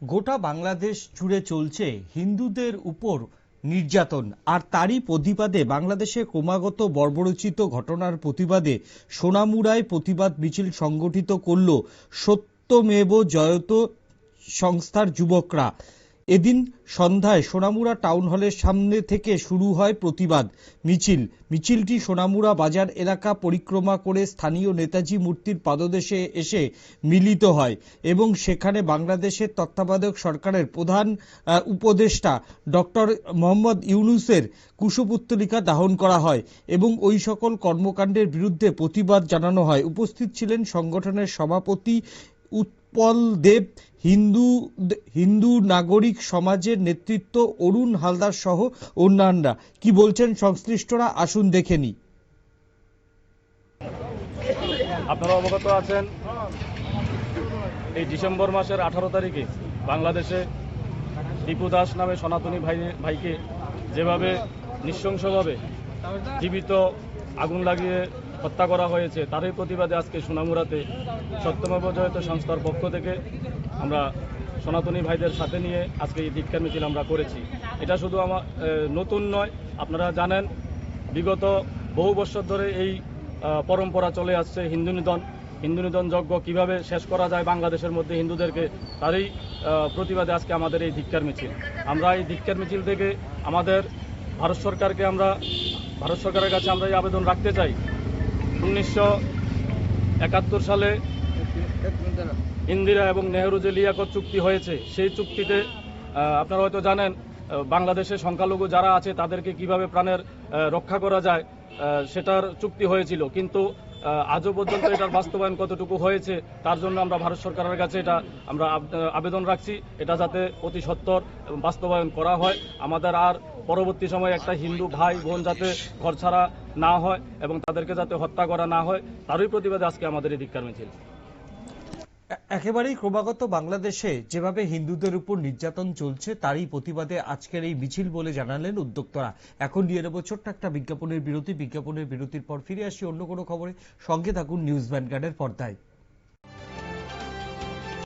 গোটা বাংলাদেশ জুড়ে চলছে হিন্দুদের উপর নির্যাতন। আর তারই প্রতিবাদে বাংলাদেশে ক্রমাগত বর্বরচিত ঘটনার প্রতিবাদে সোনামুড়ায় প্রতিবাদ মিছিল সংগঠিত করল সত্যমেব জয়ত সংস্থার যুবকরা। এদিন সন্ধ্যায় সোনামুড়া টাউন হলের সামনে থেকে শুরু হয় প্রতিবাদ। মিছিল। মিছিলটি সোনামুড়া বাজার এলাকা পরিক্রমা করে স্থানীয় নেতাজি মূর্তির পাদদেশে এসে মিলিত হয় এবং সেখানে বাংলাদেশের তত্ত্বাবধায়ক সরকারের প্রধান উপদেষ্টা ডক্টর মোহাম্মদ ইউনুসের কুশপুত্তলিকা দাহন করা হয় এবং ওই সকল কর্মকাণ্ডের বিরুদ্ধে প্রতিবাদ জানানো হয়। উপস্থিত ছিলেন সংগঠনের সভাপতি উৎপল দেব হিন্দু হিন্দু নাগরিক সমাজের নেতৃত্ব, অরুণ হালদার সহ অন্যান্যরা। কি বলছেন সংশ্লিষ্টরা? আসুন দেখে নি আপনারা অবগত আছেন, এই ডিসেম্বর মাসের আঠারো তারিখে বাংলাদেশে দীপু দাস নামে সনাতনী ভাই ভাইকে যেভাবে নৃশংসভাবে জীবিত আগুন লাগিয়ে হত্যা করা হয়েছে, তারই প্রতিবাদে আজকে সোনামুড়াতে সত্যমেব জয়ত সংস্থার পক্ষ থেকে আমরা সনাতনী ভাইদের সাথে নিয়ে আজকে এই দীক্ষা মিছিল আমরা করেছি। এটা শুধু আমার নতুন নয়, আপনারা জানেন, বিগত বহু বছর ধরে এই পরম্পরা চলে আসছে হিন্দু নিধন। হিন্দু নিধন যজ্ঞ কীভাবে শেষ করা যায় বাংলাদেশের মধ্যে হিন্দুদেরকে, তারই প্রতিবাদে আজকে আমাদের এই ধিক্ষার মিছিল। আমরা এই ধিক্ষার মিছিল থেকে আমাদের ভারত সরকারকে আমরা, ভারত সরকারের কাছে আমরা এই আবেদন রাখতে চাই। উনিশশো একাত্তর সালে ইন্দিরা এবং নেহরু যে লিয়াকত চুক্তি হয়েছে, সেই চুক্তিতে আপনারা হয়তো জানেন বাংলাদেশে সংখ্যালঘু যারা আছে, তাদেরকে কীভাবে প্রাণের রক্ষা করা যায় সেটার চুক্তি হয়েছিল। কিন্তু আজও পর্যন্ত এটার বাস্তবায়ন কতটুকু হয়েছে, তার জন্য আমরা ভারত সরকারের কাছে এটা আমরা আবেদন রাখছি। এটা যাতে অতি সত্তর বাস্তবায়ন করা হয়। আমাদের আর পরবর্তী সময়ে একটা হিন্দু ভাই বোন যাতে ঘর ছাড়া না হয় এবং তাদেরকে যাতে হত্যা করা না হয়, তারই প্রতিবাদে আজকে আমাদের এই ধিক্ষার মিছিল। একেবারেই ক্রমাগত বাংলাদেশে যেভাবে হিন্দুদের উপর নির্যাতন চলছে, তারই প্রতিবাদে আজকের এই মিছিল বলে জানালেন উদ্যোক্তরা। এখন নিয়ে নেব ছোট্ট একটা বিজ্ঞাপনের বিরতি। বিজ্ঞাপনের বিরতির পর ফিরে আসি অন্য কোনো খবরে। সঙ্গে থাকুন নিউজ ভ্যানগার্ডের পর্দায়।